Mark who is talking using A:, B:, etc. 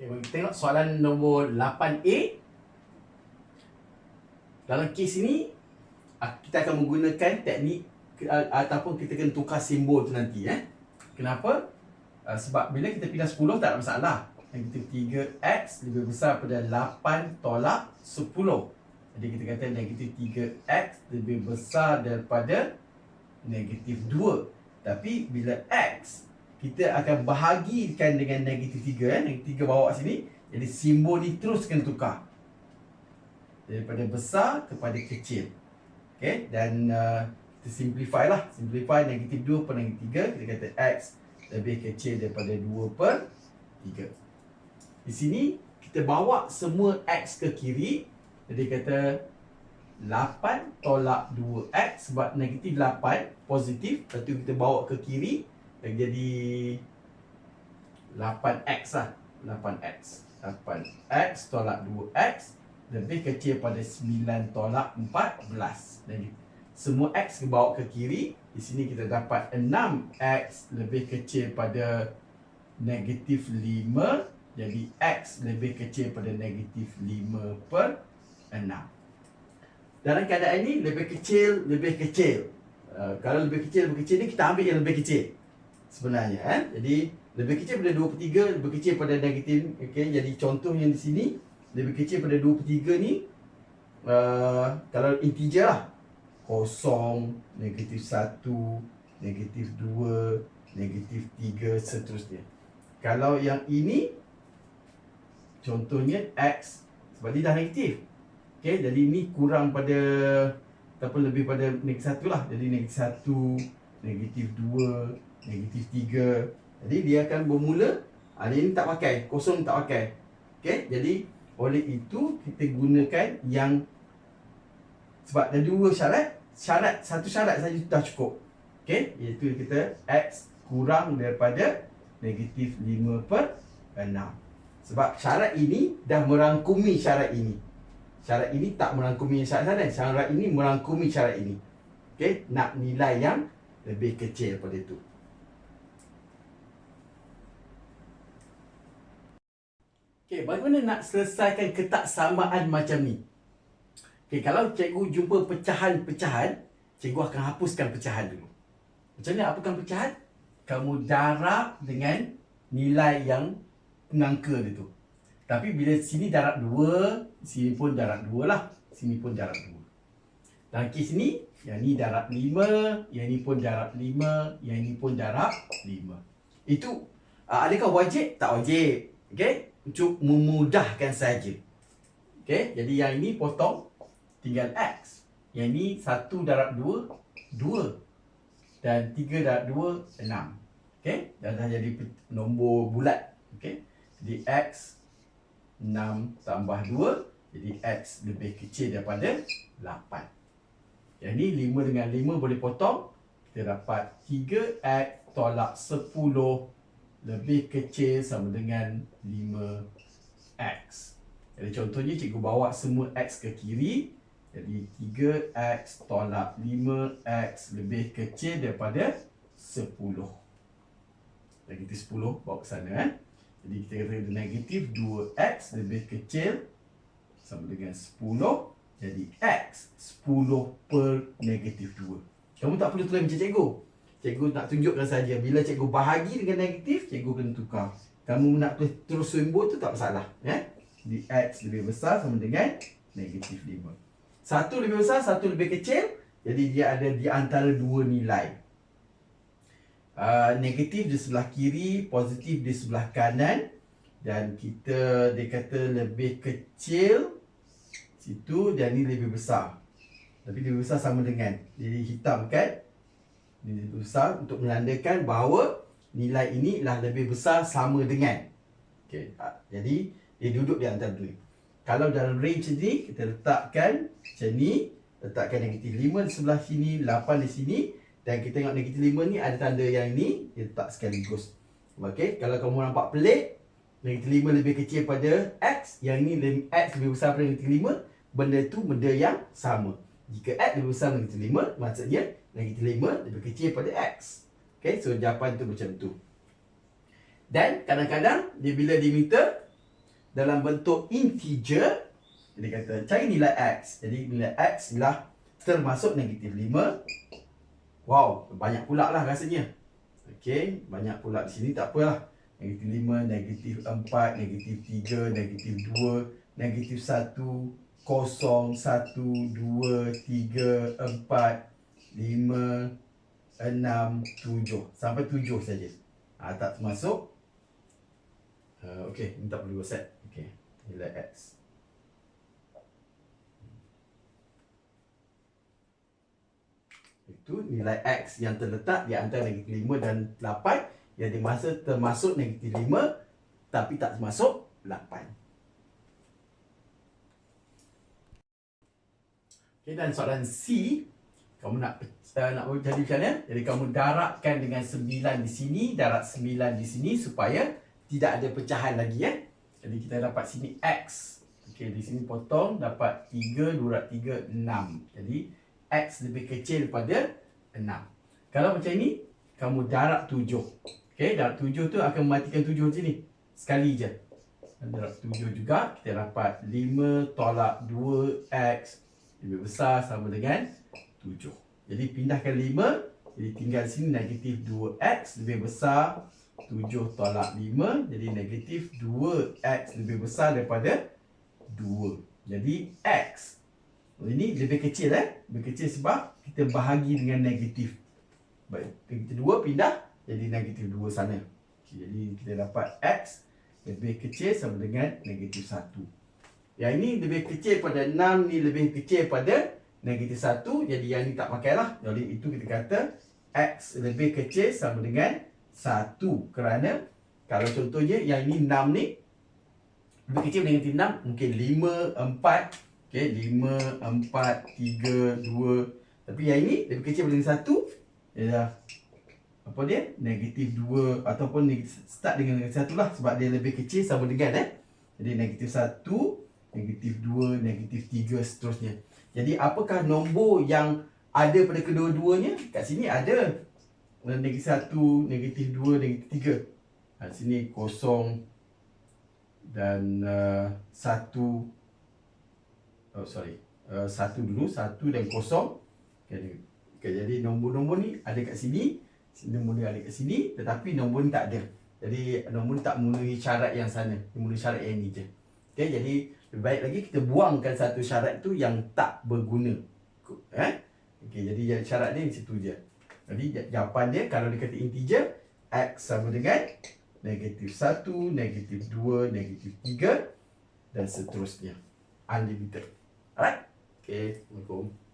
A: Okay, mari kita tengok soalan nombor 8A. Dalam kes ini, ah, kita akan menggunakan teknik ah, ataupun kita kena tukar simbol tu nanti. Eh. Kenapa? Ah, Sebab bila kita pindah 10 tak ada masalah. Negatif 3x lebih besar pada 8 tolak 10. Jadi kita kata negatif 3x lebih besar daripada negatif 2. Tapi bila x kita akan bahagikan dengan negatif 3 eh. Negatif 3 bawa sini. Jadi simbol ni terus kena tukar. Daripada besar kepada kecil. Okay. Dan uh, kita simplify lah. Simplify negatif 2 per negatif 3. Kita kata x lebih kecil daripada 2 per 3. Di sini kita bawa semua x ke kiri. Jadi kata 8 tolak 2x sebab negatif 8 positif. Lepas tu kita bawa ke kiri. Dan jadi 8x lah. 8x. 8x tolak 2x lebih kecil pada 9 tolak 14. Jadi semua x bawa ke kiri. Di sini kita dapat 6x lebih kecil pada negatif 5. Jadi x lebih kecil pada negatif 5 per 6. Dalam keadaan ini lebih kecil, lebih kecil. Uh, kalau lebih kecil, lebih kecil ni kita ambil yang lebih kecil. Sebenarnya eh. Jadi lebih kecil pada 2 per 3, lebih kecil pada negatif. Okay, jadi contohnya di sini lebih kecil pada 2 per 3 ni uh, kalau integer lah. Kosong, negatif 1, negatif 2, negatif 3, seterusnya. Kalau yang ini Contohnya X Sebab dia dah negatif Okay, jadi ni kurang pada Ataupun lebih pada negatif 1 lah Jadi negatif 1 Negatif 2 Negatif 3 Jadi dia akan bermula ha, Dia ni tak pakai Kosong tak pakai Okay, jadi Oleh itu kita gunakan yang Sebab ada dua syarat Syarat, satu syarat saja dah cukup Okay, iaitu kita X kurang daripada Negatif 5 per 6 sebab syarat ini dah merangkumi syarat ini. Syarat ini tak merangkumi syarat sana. Syarat ini merangkumi syarat ini. Okey, nak nilai yang lebih kecil daripada itu. Okey, bagaimana nak selesaikan ketaksamaan macam ni? Okey, kalau cikgu jumpa pecahan-pecahan, cikgu akan hapuskan pecahan dulu. Macam mana hapuskan pecahan? Kamu darab dengan nilai yang pengangka dia tu. Tapi bila sini darab 2, sini pun darab 2 lah. Sini pun darab 2. Dalam kes ni, yang ni darab 5, yang ni pun darab 5, yang ni pun darab 5. Itu uh, adakah wajib? Tak wajib. Okey? Untuk memudahkan saja. Okey? Jadi yang ini potong tinggal X. Yang ni 1 darab 2, 2. Dan 3 darab 2, 6. Okey? Dan dah jadi nombor bulat. Okey? Jadi X 6 tambah 2 Jadi X lebih kecil daripada 8 Yang ni 5 dengan 5 boleh potong Kita dapat 3X tolak 10 Lebih kecil sama dengan 5X Jadi contohnya cikgu bawa semua X ke kiri Jadi 3X tolak 5X lebih kecil daripada 10 Lagi 10 bawa ke sana eh jadi kita kata negatif 2x lebih kecil sama dengan 10. Jadi x 10 per negatif 2. Kamu tak perlu tulis macam cikgu. Cikgu nak tunjukkan saja bila cikgu bahagi dengan negatif, cikgu kena tukar. Kamu nak terus simbol tu tak masalah. Ya? Jadi x lebih besar sama dengan negatif 5. Satu lebih besar, satu lebih kecil. Jadi dia ada di antara dua nilai. Uh, negatif di sebelah kiri, positif di sebelah kanan dan kita dia kata lebih kecil situ dan ni lebih besar. Tapi lebih besar sama dengan. Jadi hitam kan? Ini lebih besar untuk menandakan bahawa nilai ini adalah lebih besar sama dengan. Okey. Uh, jadi dia duduk di antara dua. Kalau dalam range ni kita letakkan macam ni, letakkan negatif 5 di sebelah sini, 8 di sini dan kita tengok negatif 5 ni ada tanda yang ni Dia letak sekaligus Okey, kalau kamu nampak pelik Negatif 5 lebih kecil pada X Yang ni X lebih besar pada negatif 5 Benda tu benda yang sama Jika X lebih besar negatif 5 Maksudnya negatif 5 lebih kecil pada X Okey, so jawapan tu macam tu Dan kadang-kadang dia bila diminta dalam bentuk integer, jadi kata cari nilai x. Jadi nilai x ialah termasuk negatif 5. Wow, banyak pula lah rasanya. Okey, banyak pula di sini tak apalah. Negatif 5, negatif 4, negatif 3, negatif 2, negatif 1, kosong, 1, 2, 3, 4, 5, 6, 7. Sampai 7 saja. Ha, tak termasuk. Uh, Okey, ini tak perlu set. Okey, nilai X. Itu nilai X yang terletak di antara negatif 5 dan 8 yang dimasa termasuk negatif 5 tapi tak termasuk 8. Okay, dan soalan C, kamu nak uh, nak jadi macam mana? Jadi kamu darabkan dengan 9 di sini, darab 9 di sini supaya tidak ada pecahan lagi ya. Jadi kita dapat sini X. Okey, di sini potong dapat 3 durat 3 6. Jadi X lebih kecil daripada 6. Kalau macam ini, kamu darab 7. Okey, darab 7 tu akan mematikan 7 macam ni. Sekali je. Darab 7 juga, kita dapat 5 tolak 2X lebih besar sama dengan 7. Jadi pindahkan 5, jadi tinggal sini negatif 2X lebih besar 7 tolak 5. Jadi negatif 2X lebih besar daripada 2. Jadi X. Ini lebih kecil eh. Lebih kecil sebab kita bahagi dengan negatif. Baik, kita 2 pindah jadi negatif 2 sana. Okay, jadi kita dapat X lebih kecil sama dengan negatif 1. Yang ini lebih kecil pada 6 ni lebih kecil pada negatif 1. Jadi yang ni tak pakai lah. Jadi itu kita kata X lebih kecil sama dengan 1. Kerana kalau contohnya yang ini 6 ni lebih kecil negatif 6. Mungkin 5, 4. Okay, 5, 4, 3, 2. Tapi yang ini lebih kecil dengan 1. Ialah apa dia? Negatif 2 ataupun start dengan negatif 1 lah. Sebab dia lebih kecil sama dengan eh. Jadi negatif 1, negatif 2, negatif 3 seterusnya. Jadi apakah nombor yang ada pada kedua-duanya? Kat sini ada. Negatif 1, negatif 2, negatif 3. Kat sini kosong dan uh, 1 oh sorry. Uh, satu dulu satu dan kosong. Okay, okay, jadi nombor-nombor ni ada kat sini. Nombor ni ada kat sini tetapi nombor ni tak ada. Jadi nombor ni tak memenuhi syarat yang sana. Dia memenuhi syarat yang ni je. Okay, jadi lebih baik lagi kita buangkan satu syarat tu yang tak berguna eh? okay, jadi syarat dia di situ je jadi jawapan dia kalau dia kata integer x sama dengan negatif 1, negatif 2, negatif 3 dan seterusnya unlimited Alright? Okay, Assalamualaikum.